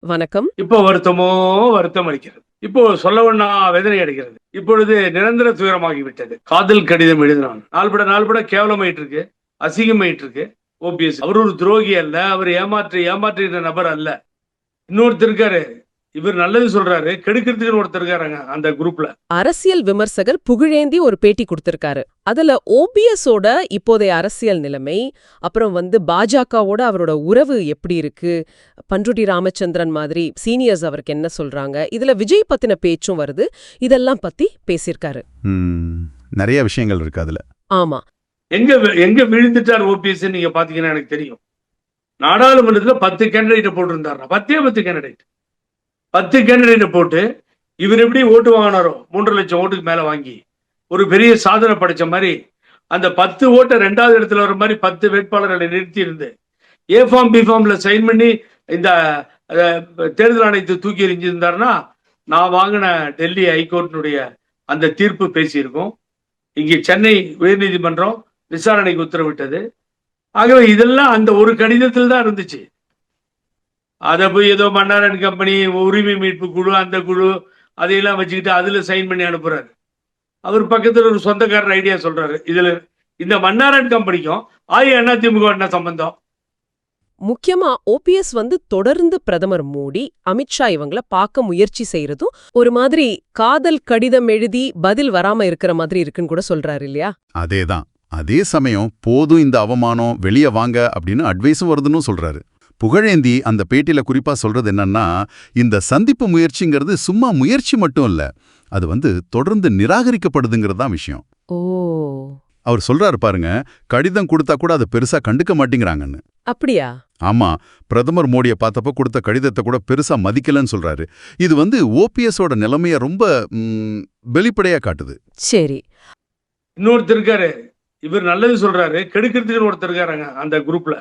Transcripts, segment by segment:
வணக்கம். இப்போ வருத்தமோ வருத்தம் அளிக்கிறது. இப்போ சொல்ல ஒண்ணா வேதனை அடைகிறது. இப்பொழுது நிரந்தர துயரமாகி விட்டது காதல் கடிதம் எழுதினான். நாள்பட நாள்பட கேவலமாயிட்டு இருக்கு அசிங்கமாயிட்டு இருக்கு ஓபிஎஸ். அவர் ஒரு துரோகி அல்ல. அவர் ஏமாற்றி ஏமாற்றுகிற நபர் அல்ல. இன்னொருத்தர் இருக்காரு. இவர் நல்லது சொல்றாரு கெடுக்கிறதுக்குன்னு ஒருத்தர் இருக்காருங்க அந்த குரூப்ல அரசியல் விமர்சகர் புகழேந்தி ஒரு பேட்டி கொடுத்திருக்காரு. அதுல ஓபிஎஸோட இப்போதைய அரசியல் நிலைமை அப்புறம் வந்து பாஜகவோட அவரோட உறவு எப்படி இருக்கு பண்ருட்டி ராமச்சந்திரன் மாதிரி சீனியர்ஸ் அவருக்கு என்ன சொல்றாங்க இதுல விஜய் பத்தின பேச்சும் வருது இதெல்லாம் பத்தி பேசியிருக்காரு. ம், நிறைய விஷயங்கள் இருக்கு அதுல. ஆமா. எங்க எங்க விழுந்துட்டார் ஓபிஎஸ் நீங்க பாத்தீங்கன்னா எனக்கு தெரியும். நாடாளுமன்றத்துல பத்து கேண்டிடேட் போட்டிருந்தாரு பத்தே பத்து கேண்டிடேட் பத்து கேண்டிடேட்டை போட்டு இவர் எப்படி ஓட்டு வாங்கினாரோ மூன்று லட்சம் ஓட்டுக்கு மேலே வாங்கி ஒரு பெரிய சாதனை படைச்ச மாதிரி அந்த பத்து ஓட்டை ரெண்டாவது இடத்துல வர மாதிரி பத்து வேட்பாளர்களை நிறுத்தி இருந்து ஏ ஃபார்ம் பி ஃபார்ம்ல சைன் பண்ணி இந்த தேர்தல் ஆணையத்தை தூக்கி எறிஞ்சிருந்தாருன்னா நான் வாங்கின டெல்லி ஹைகோர்ட்டினுடைய அந்த தீர்ப்பு பேசியிருக்கோம். இங்கே சென்னை உயர்நீதிமன்றம் விசாரணைக்கு உத்தரவிட்டது. ஆகவே இதெல்லாம் அந்த ஒரு கடிதத்தில் தான் இருந்துச்சு. அதை போய் ஏதோ மன்னாரன் கம்பெனி உரிமை மீட்பு குழு அந்த குழு அதையெல்லாம் வச்சுக்கிட்டு அதுல சைன் பண்ணி அனுப்புறாரு. அவர் பக்கத்துல ஒரு சொந்தக்காரர் ஐடியா சொல்றாரு. இதுல இந்த மன்னாரன் கம்பெனிக்கும் ஆய அதிமுக என்ன சம்பந்தம். முக்கியமா ஓபிஎஸ் வந்து தொடர்ந்து பிரதமர் மோடி அமித்ஷா இவங்கள பார்க்க முயற்சி செய்யறதும் ஒரு மாதிரி காதல் கடிதம் எழுதி பதில் வராம இருக்கிற மாதிரி இருக்குன்னு கூட சொல்றாரு இல்லையா? அதேதான். அதே சமயம் போதும் இந்த அவமானம் வெளியே வாங்க அப்படின்னு அட்வைஸும் வருதுன்னு சொல்றாரு. புகழேந்தி அந்த பேட்டியில குறிப்பா சொல்றது என்னன்னா இந்த சந்திப்பு முயற்சிங்கிறது சும்மா முயற்சி மட்டும் இல்ல அது வந்து தொடர்ந்து நிராகரிக்கப்படுதுங்கிறது தான் விஷயம். ஓ. அவர் சொல்றாரு பாருங்க கடிதம் கொடுத்தா கூட அதை பெருசா கண்டுக்க மாட்டேங்கிறாங்கன்னு. அப்படியா? ஆமா பிரதமர் மோடியை பார்த்தப்ப கொடுத்த கடிதத்தை கூட பெருசா மதிக்கலன்னு சொல்றாரு. இது வந்து ஓபிஎஸோட நிலைமைய ரொம்ப வெளிப்படையா காட்டுது. சரி. இன்னொருத்தர் இருக்காரு இவர் நல்லது சொல்றாரு கெடுக்கிறதுக்குன்னு ஒருத்தர் இருக்காருங்க அந்த குரூப்ல.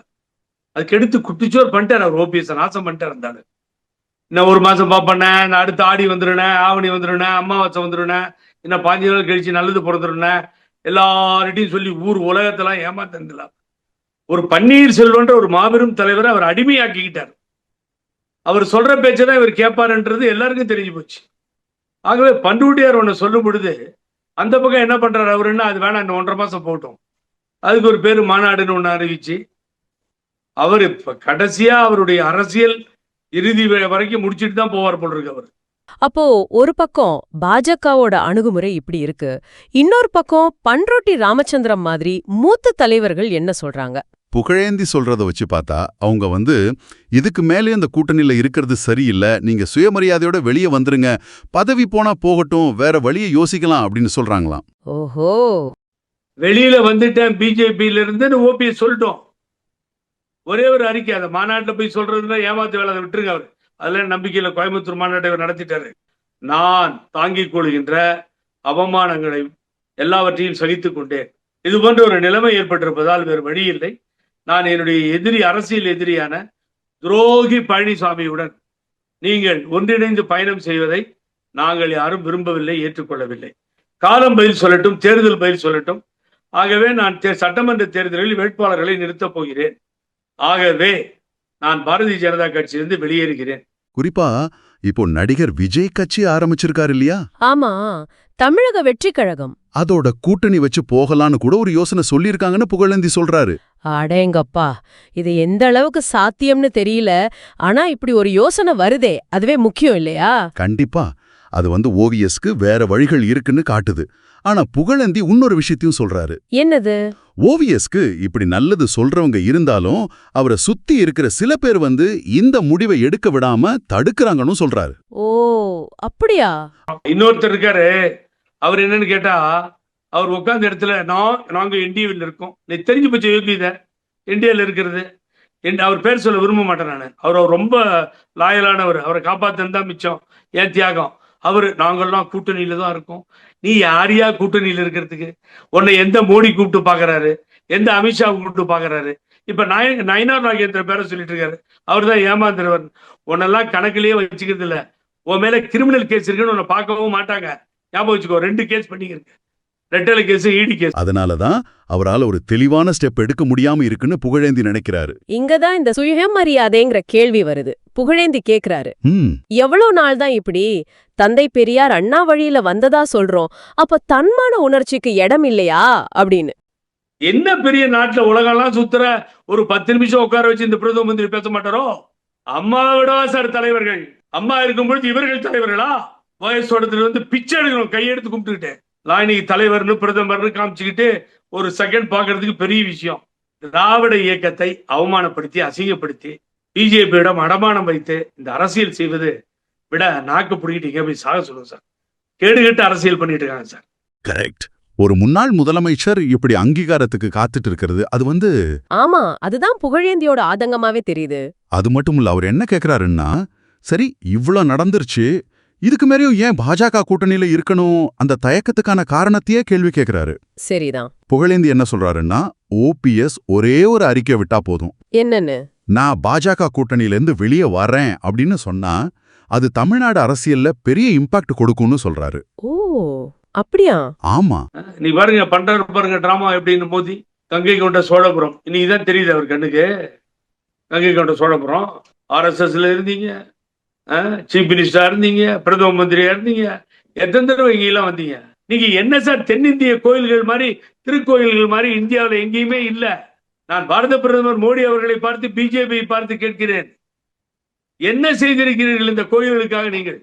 அதுக்கு எடுத்து குட்டிச்சோர் பண்ணிட்டார் அவர் ஓபிஎஸ். நாசம் பண்ணிட்டார் இருந்தார் என்ன இன்னும் ஒரு மாசம் பாப்பண்ணே நான் அடுத்த ஆடி வந்துருனேன் ஆவணி வந்துருனேன் அம்மாவாசை வந்துருனேன் இன்னும் பாஞ்சு நாள் கழிச்சு நல்லது பிறந்துருனேன் எல்லார்கிட்டையும் சொல்லி ஊர் உலகத்தெல்லாம் ஏமாத்தலாம் ஒரு பன்னீர் செல்வன்ற ஒரு மாபெரும் தலைவரை அவர் அடிமையாக்கிக்கிட்டார். அவர் சொல்ற பேச்சை தான் இவர் கேட்பாருன்றது எல்லாருக்கும் தெரிஞ்சு போச்சு. ஆகவே பண்ருட்டியார் ஒன்று சொல்லும் பொழுது அந்த பக்கம் என்ன பண்றாரு அவருன்னா அது வேணாம் இந்த ஒன்றரை மாசம் போட்டோம் அதுக்கு ஒரு பேர் மாநாடுன்னு ஒன்று அறிவிச்சு அவர் இப்ப கடைசியா அவருடைய அரசியல் இறுதி வரைக்கும் முடிச்சிட்டு தான் போவார் போல் இருக்கு அவர். அப்போ ஒரு பக்கம் பாஜகவோட அணுகுமுறை இப்படி இருக்கு. இன்னொரு பக்கம் பண்ருட்டி ராமச்சந்திரம் மாதிரி மூத்த தலைவர்கள் என்ன சொல்றாங்க? புகழேந்தி சொல்றத வச்சு பார்த்தா அவங்க வந்து இதுக்கு மேலே இந்த கூட்டணியில இருக்கிறது சரியில்லை. நீங்க சுயமரியாதையோட வெளியே வந்துருங்க. பதவி போனா போகட்டும். வேற வழியை யோசிக்கலாம். அப்படின்னு சொல்றாங்களாம். ஓஹோ. வெளியில வந்துட்டேன். பிஜேபியில இருந்து ஓபிஎஸ் சொல்லிட்டோம். ஒரே ஒரு அறிக்கை அந்த மாநாட்டில் போய் சொல்றதுன்னா ஏமாத்து வேலை அதை விட்டுருங்க அவர். அதெல்லாம் நம்பிக்கையில் கோயம்புத்தூர் மாநாட்டை இவர் நடத்திட்டாரு? நான் தாங்கிக் கொள்கின்ற அவமானங்களை எல்லாவற்றையும் சகித்து கொண்டேன். இது போன்ற ஒரு நிலைமை ஏற்பட்டிருப்பதால் வேறு வழி இல்லை. நான் என்னுடைய எதிரி அரசியல் எதிரியான துரோகி பழனிசாமியுடன் நீங்கள் ஒன்றிணைந்து பயணம் செய்வதை நாங்கள் யாரும் விரும்பவில்லை ஏற்றுக்கொள்ளவில்லை. காலம் பதில் சொல்லட்டும் தேர்தல் பதில் சொல்லட்டும். ஆகவே நான் சட்டமன்ற தேர்தலில் வேட்பாளர்களை நிறுத்தப் போகிறேன். ஆகவே நான் பாரதிய ஜனதா கட்சியிலிருந்து வெளியேறுகிறேன். குறிப்பா இப்போ நடிகர் விஜய் கட்சி ஆரம்பிச்சிருக்காரு இல்லையா? ஆமா தமிழக வெற்றி கழகம். அதோட கூட்டணி வச்சு போகலான்னு கூட ஒரு யோசனை சொல்லியிருக்காங்கன்னு புகழேந்தி சொல்றாரு. அடேங்கப்பா இது எந்த அளவுக்கு சாத்தியம்னு தெரியல. ஆனா இப்படி ஒரு யோசனை வருதே அதுவே முக்கியம் இல்லையா? கண்டிப்பா. அது வந்து ஓவியஸ்க்கு வேற வழிகள் இருக்குன்னு காட்டுது. ஆனா புகழேந்தி இன்னொரு விஷயத்தையும் சொல்றாரு. என்னது? ஓவியஸ்க்கு இப்படி நல்லது சொல்றவங்க இருந்தாலும் அவரை சுத்தி இருக்கிற சில பேர் வந்து இந்த முடிவை எடுக்க விடாம தடுக்கறாங்கன்னு சொல்றாரு. ஓ அப்படியா? இன்னொருத்தர் இருக்காரு. அவர் என்னன்னு கேட்டா அவர் உட்கார்ந்த இடத்துல நான் நாங்க என்டிஏவில் இருக்கோம். நீ தெரிஞ்சு போச்சு யோகித இந்தியாவில் இருக்கிறது. என் அவர் பேர் சொல்ல விரும்ப மாட்டேன் நான். அவர் அவர் ரொம்ப லாயலானவர். அவரை காப்பாத்தன் தான் மிச்சம். ஏன் தியாகம்? அவர் நாங்கெல்லாம் கூட்டணியில தான் இருக்கோம். நீ யாரையா கூட்டணியில இருக்கிறதுக்கு? உன்னை எந்த மோடி கூப்பிட்டு பாக்குறாரு எந்த அமித்ஷா கூப்பிட்டு பாக்குறாரு இப்ப நாய நயனார் நாகேந்திர பேரை சொல்லிட்டு இருக்காரு. அவர் தான் ஏமாந்துருவர். உன்னெல்லாம் கணக்கிலேயே வச்சுக்கிறது இல்ல. உன் மேல கிரிமினல் கேஸ் இருக்குன்னு உன்னை பார்க்கவும் மாட்டாங்க. ஞாபகம் வச்சுக்கோ ரெண்டு கேஸ் பண்ணிக்கிருக்கு ரெட்டலை கேஸ் ஈடி கேஸ் அதனாலதான் அவரால ஒரு தெளிவான ஸ்டெப் எடுக்க முடியாம இருக்குன்னு புகழேந்தி நினைக்கிறாரு. இங்கதான் இந்த சுயமரியாதைங்கிற கேள்வி வருது. புகழேந்தி கேக்குறாரு. ம். எவ்வளவு நாள் தான் இப்படி? தந்தை பெரியார் அண்ணா வழியில வந்ததா சொல்றோம். அப்ப தன்மான உணர்ச்சிக்கு இடம் இல்லையா? அப்படின்னு. என்ன பெரிய நாட்டுல உலகம்லாம் சுத்துற? ஒரு பத்து நிமிஷம் உட்கார வச்சு இந்த பிரதம மந்திரி பேச மாட்டாரோ? அம்மாவிடவா சார் தலைவர்கள்? அம்மா இருக்கும் பொழுது இவர்கள் தலைவர்களா? வயசோடத்துல வந்து பிச்சை எடுக்கணும் கையெடுத்து கும்பிட்டுக்கிட்டு. இன்னைக்கு தலைவர்னு பிரதமர்னு காமிச்சுக்கிட்டு ஒரு செகண்ட் பாக்குறதுக்கு பெரிய விஷயம். திராவிட இயக்கத்தை அவமானப்படுத்தி அசிங்கப்படுத்தி பிஜேபியிடம் அடமானம் வைத்து இந்த அரசியல் செய்வது விட நாக்கு பிடிக்கிட்டு போய் சாக சொல்லுங்க சார். கேடுகட்டு அரசியல் பண்ணிட்டு இருக்காங்க சார். கரெக்ட் ஒரு முன்னாள் முதலமைச்சர் இப்படி அங்கீகாரத்துக்கு காத்துட்டு இருக்கிறது அது வந்து ஆமா அதுதான் புகழேந்தியோட ஆதங்கமாவே தெரியுது. அது மட்டும் இல்ல அவர் என்ன கேக்குறாருன்னா சரி இவ்ளோ நடந்துருச்சு இதுக்கு மேலேயும் ஏன் பாஜக கூட்டணியில இருக்கணும் அந்த தயக்கத்துக்கான காரணத்தையே கேள்வி கேக்குறாரு. சரிதான். புகழேந்தி என்ன சொல்றாருன்னா ஓபிஎஸ் ஒரே ஒரு அறிக்கை விட்டா போதும். என்னன்னு? நான் பாஜக கூட்டணியிலேருந்து வெளியே வரேன் அப்படின்னு சொன்னா அது தமிழ்நாடு அரசியல்ல பெரிய இம்பாக்ட் கொடுக்கும்னு சொல்றாரு. ஓ அப்படியா? ஆமா. நீ பாருங்க பண்றாரு பாருங்க டிராமா எப்படின்னு மோதி கங்கை கொண்ட சோழபுரம். இன்னைக்கு தான் தெரியுது அவர் கண்ணுக்கு. கங்கை கொண்ட சோழபுரம். ஆர்எஸ்எஸ்ல இருந்தீங்க சீஃப் மினிஸ்டரா இருந்தீங்க பிரதம மந்திரியா இருந்தீங்க எத்தனை தடவை இங்கெல்லாம் வந்தீங்க? நீங்க என்ன சார் தென்னிந்திய கோயில்கள் மாதிரி திருக்கோயில்கள் மாதிரி இந்தியாவில் எங்கேயுமே இல்ல. நான் பாரத பிரதமர் மோடி அவர்களை பார்த்து பிஜேபியை பார்த்து கேட்கிறேன். என்ன செய்திருக்கிறீர்கள் இந்த கோயில்களுக்காக நீங்கள்?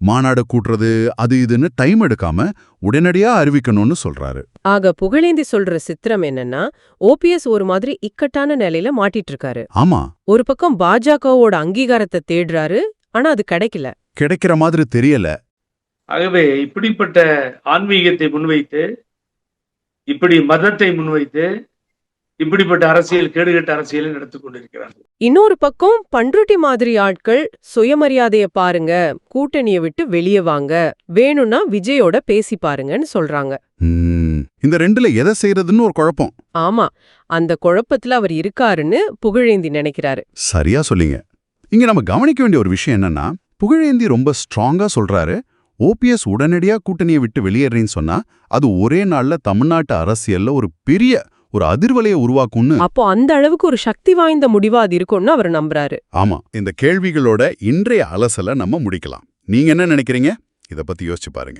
மாநாடு கூட்டுறது அது இதுன்னு டைம் எடுக்காம உடனடியா அறிவிக்கணும்னு சொல்றாரு. ஆக புகழேந்தி சொல்ற சித்திரம் என்னன்னா ஓபிஎஸ் ஒரு மாதிரி இக்கட்டான நிலையில மாட்டிட்டு இருக்காரு ஆமா. ஒரு பக்கம் பாஜகவோட அங்கீகாரத்தை தேடுறாரு ஆனா அது கிடைக்கல. கிடைக்கிற மாதிரி தெரியல. ஆகவே இப்படிப்பட்ட ஆன்மீகத்தை முன்வைத்து இப்படி மதத்தை முன்வைத்து இப்படிப்பட்ட அரசியல் கேடுகட்ட அரசியலை நடத்தி கொண்டிருக்கிறார்கள். இன்னொரு பக்கம் பண்ருட்டி மாதிரி ஆட்கள் சுயமரியாதைய பாருங்க கூட்டணிய விட்டு வெளியே வாங்க வேணும்னா விஜயோட பேசி பாருங்கன்னு சொல்றாங்க. ம், இந்த ரெண்டுல எதை செய்யறதுன்னு ஒரு குழப்பம். ஆமா அந்த குழப்பத்துல அவர் இருக்காருன்னு புகழேந்தி நினைக்கிறாரு. சரியா சொல்லிங்க. இங்க நம்ம கவனிக்க வேண்டிய ஒரு விஷயம் என்னன்னா புகழேந்தி ரொம்ப ஸ்ட்ராங்கா சொல்றாரு ஓபிஎஸ் உடனடியா கூட்டணியை விட்டு வெளியேறேன்னு சொன்னா அது ஒரே நாள்ல தமிழ்நாட்டு அரசியல்ல ஒரு பெரிய ஒரு அதிர்வலையை உருவாக்கும்னு அப்போ அந்த அளவுக்கு ஒரு சக்தி வாய்ந்த முடிவா அது இருக்கும்னு அவர் நம்புறாரு. ஆமா இந்த கேள்விகளோட இன்றைய அலசலை நம்ம முடிக்கலாம். நீங்க என்ன நினைக்கிறீங்க? இத பத்தி யோசிச்சு பாருங்க.